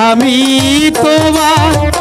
আমি তোমার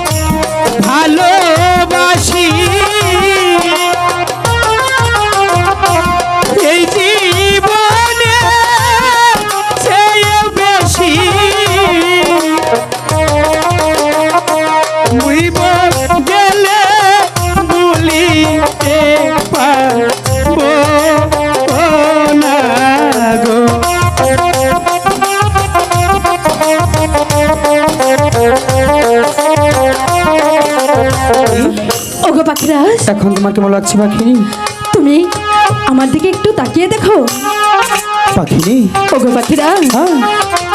ওগো পাখিরাজ এখন তোমার কেমন লাগছে পাখিনি? তুমি আমার দিকে একটু তাকিয়ে দেখো। পাখিনি? ওগো পাখিরাজ হ্যাঁ।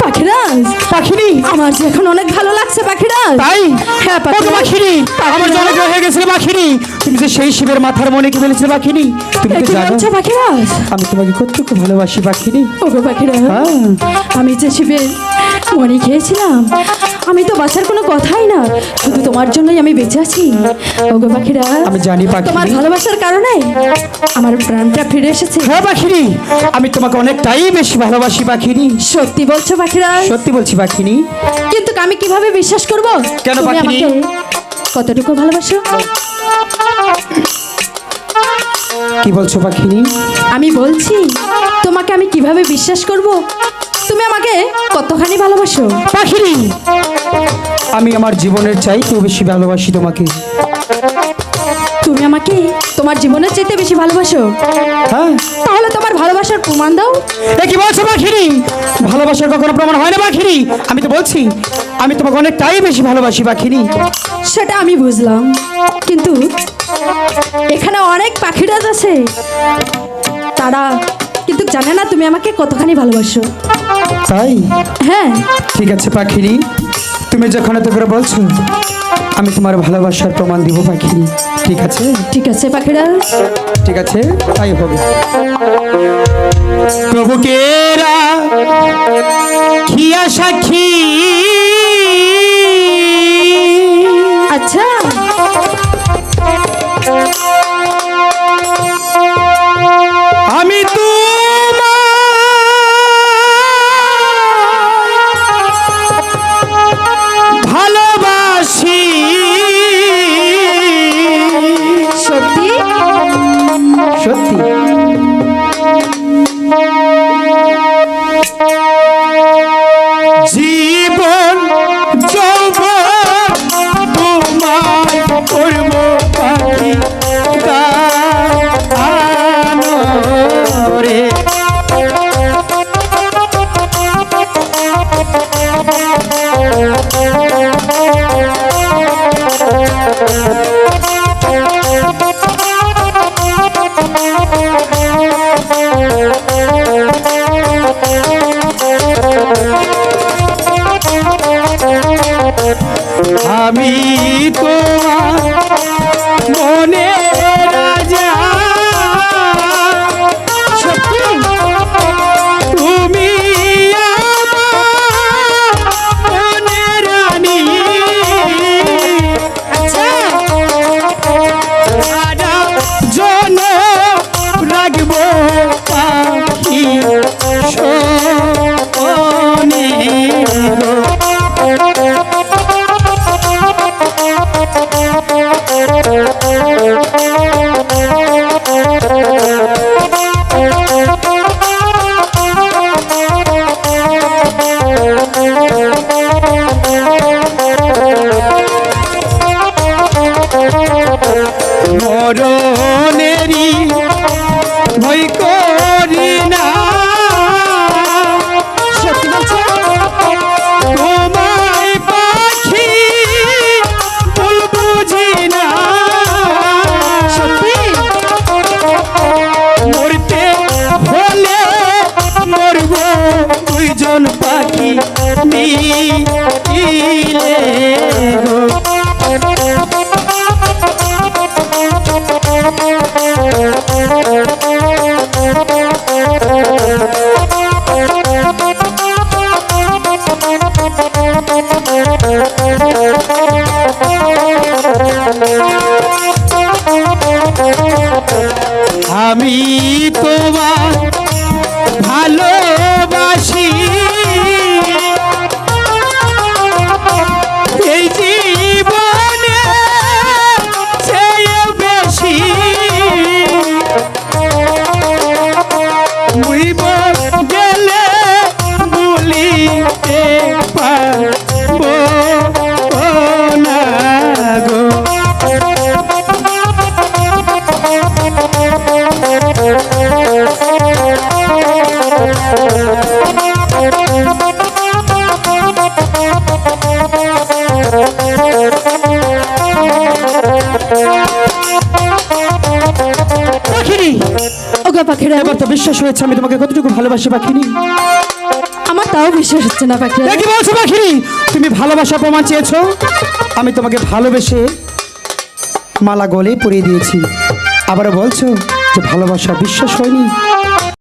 পাখিরাজ পাখিনি? আমার যে এখন অনেক ভালো লাগছে পাখিরাজ তাই? হ্যাঁ পাখিরাজ পাখিনি। আমার জলে হয়ে গেছিল পাখিনি। তুমি যে সেই শিবের মাথার মনে কি ফেলেছিলে পাখিনি? তুমি তো জানো? বলছো পাখিরাজ আমি তোমাকে কতটুকু ভালোবাসি পাখিনি। ওগো পাখিরাজ হ্যাঁ। আমি যে শিবের মনে খেয়েছিলাম আমি তো বাঁচার কোনো কথাই না। শুধু তোমার জন্যই আমি বেঁচে আছি। ওগো পাখিরাজ আমি জানি পাখি তোমার ভালোবাসার কারণে আমার প্রাণটা ফিরে এসেছে। হ্যাঁ পাখিনি আমি তোমাকে অনেকটাই বেশি ভালোবাসি পাখিনি। সত্যি বলছো পাখিরাজ সত্যি বলছি পাখিনি। কিন্তু আমি কীভাবে বিশ্বাস করব? কেন পাখিনি? কতটুকু ভালোবাসো? কি বলছো পাখিনি? আমি বলছি তোমাকে আমি কীভাবে বিশ্বাস করব? তুমি আমাকে কতখানি ভালোবাসো? পাখিনি আমি আমার জীবনের চাইতেও বেশি ভালোবাসি তোমাকে। তুমি আমাকে তোমার জীবনের চাইতে বেশি ভালোবাসো? হ্যাঁ। তাহলে তোমার ভালোবাসার প্রমাণ দাও। এ কি বলছো পাখিনি ভালোবাসার কখনো প্রমাণ হয় না পাখিনি আমি তো বলছি আমি তোমাকে অনেকটাই বেশি ভালোবাসি পাখিনি সেটা আমি বুঝলাম। কিন্তু এখানে অনেক পাখিরাজ আছে। তারা কিন্তু জানে না তুমি আমাকে কতখানি ভালোবাসো। তাই? হ্যাঁ। ঠিক আছে পাখিরি। তুমি যখন এত করে বলছো আমি তোমার ভালোবাসার প্রমাণ দিব পাখি ঠিক আছে? ঠিক আছে পাখিরা। ঠিক আছে? তাই হবে। প্রভুকেরা খিয়া সাক্ষী সত্যি। আমি মরণেরই ভয় করি না। পাখি ভুল বুঝি না পাখিরা। এবার তো বিশ্বাস হয়েছে আমি তোমাকে কতটুকু ভালোবাসি পাখিনি। আমার তাও বিশ্বাস হচ্ছে না পাখিরা। কি বলছো পাখিনি? তুমি ভালোবাসা প্রমাণ চেয়েছো। আমি তোমাকে ভালোবেসে মালা গলে পরিয়ে দিয়েছি। আবারও বলছো যে ভালোবাসা বিশ্বাস হয়নি।